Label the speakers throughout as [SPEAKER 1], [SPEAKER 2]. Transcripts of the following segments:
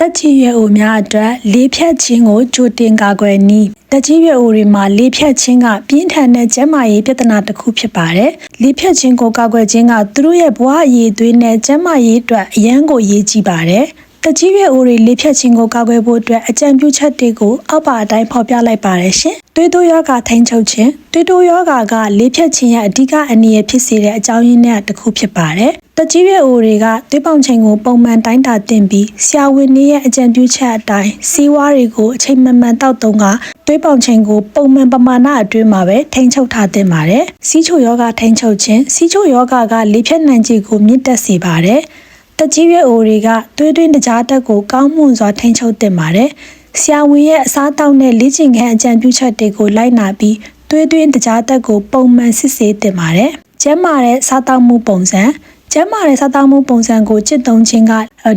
[SPEAKER 1] တက်ချီရွယ်အိုများအတွက်လေးဖြတ်ခြင်းကိုကြိုတင်ကာကွယ်နည်းတက်ချီရွယ်အိုတွေမှာလေးဖြတ်ခြင်းကပြင်းထန်တဲ့ကျန်းမာရေးပြဿနာတစ်ခုဖြစ်ပါတယ်။လေးဖြတ်ခြင်းကိုကာကွယ်ခြင်းကသူတို့ရဲ့ဘဝအရေးအသွေးနဲ့ကျန်းမာရေးအတွက်အရန်ကိုအရေးကြီးပါတယ်။ တက်ကြီးရွယ်အိုတွေလေးဖြတ်ခြင်းကိုကာကွယ်ဖို့အတွက်အကြံပြုချက်တွေကိုအောက်ပါအတိုင်းဖော်ပြလိုက်ပါတယ်ရှင်။သွေးတိုးယောဂထိန်းချုပ်ခြင်းသွေးတိုးယောဂကလေးဖြတ်ခြင်းရဲ့အဓိကအနည်းရဖြစ်စေတဲ့အကြောင်းရင်းနဲ့တစ်ခုဖြစ်ပါတယ်။တက်ကြီးရွယ်အိုတွေကသွေးပေါင်ချိန်ကိုပုံမှန်တိုင်းတာတင်ပြီးဆရာဝန်တွေရဲ့အကြံပြုချက်အတိုင်းစီးဝါးတွေကိုအချိန်မှန်မှန်တောက်သုံးကသွေးပေါင်ချိန်ကိုပုံမှန်ပမာဏအတွင်းမှာပဲထိန်းချုပ်ထားသင့်ပါတယ်။စီးချိုယောဂထိန်းချုပ်ခြင်းစီးချိုယောဂကလေးဖြတ်နိုင်ခြင်းကိုမြင့်တက်စေပါတယ်။ တက်ကြီးရွယ်အိုတွေကသွေးတွင်းတကြားတက်ကိုကောင်းမွန်စွာထိန်းချုပ်သင့်ပါတယ်။ဆရာဝန်ရဲ့အစားအသောက်နဲ့လေ့ကျင့်ခန်းအကြံပြုချက်တွေကိုလိုက်နာပြီးသွေးတွင်းတကြားတက်ကိုပုံမှန်စစ်ဆေးသင့်ပါတယ်။ကျန်းမာတဲ့စားသောက်မှုပုံစံကျန်းမာတဲ့စားသောက်မှုပုံစံကိုကျင့်သုံးခြင်းက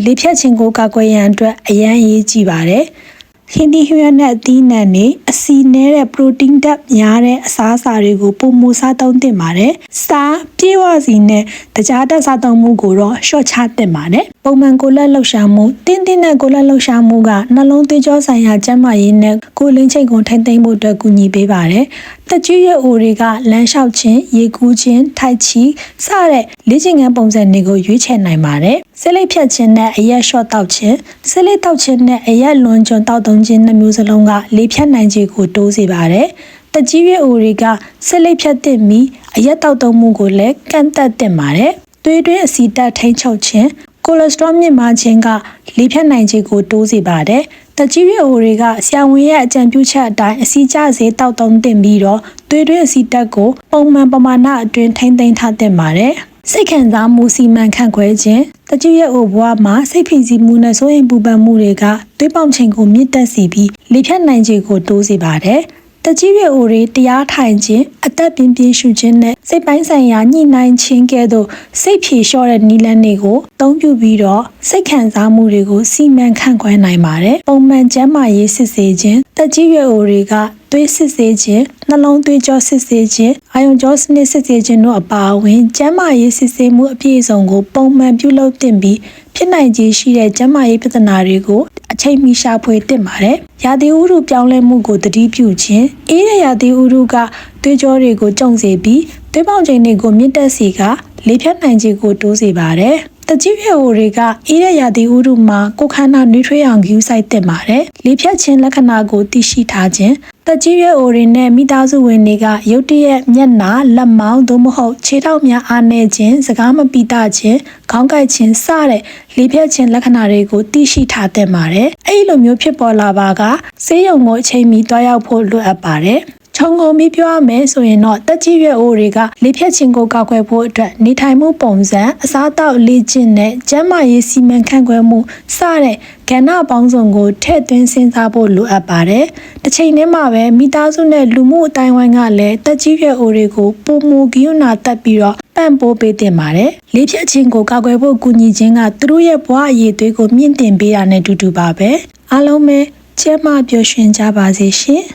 [SPEAKER 1] လေဖြတ်ခြင်းကိုကာကွယ်ရန်အတွက်အရန်အရေးကြီးပါတယ်။ ဟင်းဒီဟျွက်နဲ့အသီးနှံတွေအစီနဲတဲ့ပရိုတင်းဓာတ်များတဲ့အစားအစာတွေကိုပုံမူစားသုံးသင့်ပါတယ်။စားပြေဝစီနဲ့တကြားတက်စားသုံးမှုကိုတော့ရှော့ချသင့်ပါတယ်။ပုံမှန်ကိုလက်လှုပ်ရှားမှုတင်းတင်းနဲ့ကိုလက်လှုပ်ရှားမှုကနှလုံးသွေးကြောဆိုင်ရာကျန်းမာရေးနဲ့ကိုယ်လင်းချိန်ကိုထိမ့်သိမ်းဖို့အတွက်ကူညီပေးပါတယ်။တက်ကြီးရဲ့အိုတွေကလမ်းလျှောက်ခြင်း၊ရေကူးခြင်း၊ထိုက်ချီစတဲ့လေ့ကျင့်ခန်းပုံစံတွေကိုရွေးချယ်နိုင်ပါတယ်။ ဆက်လက်ဖြတ်ခြင်းနဲ့အရက်လျှော့တောက်ခြင်းဆက်လက်တောက်ခြင်းနဲ့အရက်လွန်ကျွံတောက်သုံးခြင်းနှမျိုးစလုံးကလေဖြတ်နိုင်ခြင်းကိုတိုးစေပါတယ်။တက်ကြီးရွယ်အိုတွေကဆက်လက်ဖြတ်သင့်ပြီးအရက်တောက်သုံးမှုကိုလည်းကန့်သက်သင့်ပါတယ်။သွေးတွင်းအဆီတက်ထိန်းချုပ်ခြင်းကိုလက်စထရောမြင့်မားခြင်းကလေဖြတ်နိုင်ခြင်းကိုတိုးစေပါတယ်။တက်ကြီးရွယ်အိုတွေကဆရာဝန်ရဲ့အကြံပြုချက်အတိုင်းအဆီကျစေတောက်သုံးသင့်ပြီးတော့သွေးတွင်းအဆီတက်ကိုပုံမှန်ပမာဏအတွင်းထိန်းသိမ်းထားသင့်ပါတယ်။ စိတ်ခံစားမှုစီမံခန့်ခွဲခြင်းတကြွရဲ့အိုဘွားမှာစိတ်ဖိစီးမှုနဲ့စိုးရိမ်ပူပန်မှုတွေကသွေးပေါင်ချိန်ကိုမြင့်တက်စေပြီးလေဖြတ်နိုင်ခြေကိုတိုးစေပါတယ်။တကြီးရွယ်အိုတွေတရားထိုင်ခြင်းအသက်ပြင်းပြင်းရှုခြင်းနဲ့စိတ်ပိုင်းဆိုင်ရာညှိနှိုင်းခြင်းကဲ့သို့စိတ်ဖြေလျှော့တဲ့နည်းလမ်းတွေကိုအသုံးပြုပြီးတော့စိတ်ခံစားမှုတွေကိုစီမံခန့်ခွဲနိုင်ပါတယ်။ပုံမှန်ကျန်းမာရေးစစ်ဆေးခြင်းတကြီးရွယ်အိုတွေက သွေးစစ်ဆေးခြင်းနှလုံးသွေးကြောစစ်ဆေးခြင်းအာယုံကြောစနစ်စစ်ဆေးခြင်းတို့အပါအဝင်ကျန်းမာရေးစစ်ဆေးမှုအပြည့်အစုံကိုပုံမှန်ပြုလုပ်သင့်ပြီးဖြစ်နိုင်ခြေရှိတဲ့ကျန်းမာရေးပြဿနာတွေကိုအချိန်မီရှာဖွေသင့်ပါတယ်။ရာသီဥတုပြောင်းလဲမှုကိုတတိပြုခြင်းအေးတဲ့ရာသီဥတုကသွေးကြောတွေကိုကြုံစေပြီးသွေးပေါင်ချိန်တွေကိုမြင့်တက်စေကလေဖြတ်နိုင်ခြင်းကိုတိုးစေပါတယ်။ တကြီးဖြိုတွေကအေးရရာသီဥတုမှာကိုခန္ဓာနှွေးထွေးအောင်ယူဆိုင်တင်ပါတယ်။လေဖြတ်ခြင်းလက္ခဏာကိုသိရှိထားခြင်းတကြီးရွယ်အိုတွေနဲ့မိသားစုဝင်တွေကရုတ်တရက်မျက်နာလက်မောင်းသို့မဟုတ်ခြေထောက်များအားနည်းခြင်းစကားမပီတာခြင်းခေါင်းကိုက်ခြင်းစတဲ့လေဖြတ်ခြင်းလက္ခဏာတွေကိုသိရှိထားသင့်ပါတယ်။အဲဒီလိုမျိုးဖြစ်ပေါ်လာပါကဆေးရုံကိုအချိန်မီတွားရောက်ဖို့လိုအပ်ပါတယ်။ ခြုံငုံပြီးပြောရမယ်ဆိုရင်တော့တက်ကြီးရွယ်အိုတွေကလေဖြတ်ခြင်းကိုကောက်ွယ်ဖို့အတွက်နေထိုင်မှုပုံစံအစားအသောက်လေ့ကျင့်တဲ့ကျန်းမာရေးစီမံခန့်ခွဲမှုစတဲ့ကဏ္ဍပေါင်းစုံကိုထည့်သွင်းစဉ်းစားဖို့လိုအပ်ပါတယ်။တစ်ချိန်တည်းမှာပဲမိသားစုနဲ့လူမှုအတိုင်းဝိုင်းကလည်းတက်ကြီးရွယ်အိုတွေကိုပုံမူဂိယူနာတက်ပြီးတော့ပံ့ပိုးပေးတင်ပါတယ်။လေဖြတ်ခြင်းကိုကောက်ွယ်ဖို့ကူညီခြင်းကသူတို့ရဲ့ဘဝအရေးသွေးကိုမြင့်တင်ပေးတာနဲ့တူတူပါပဲ။အားလုံးပဲကျန်းမာပျော်ရွှင်ကြပါစေရှင်။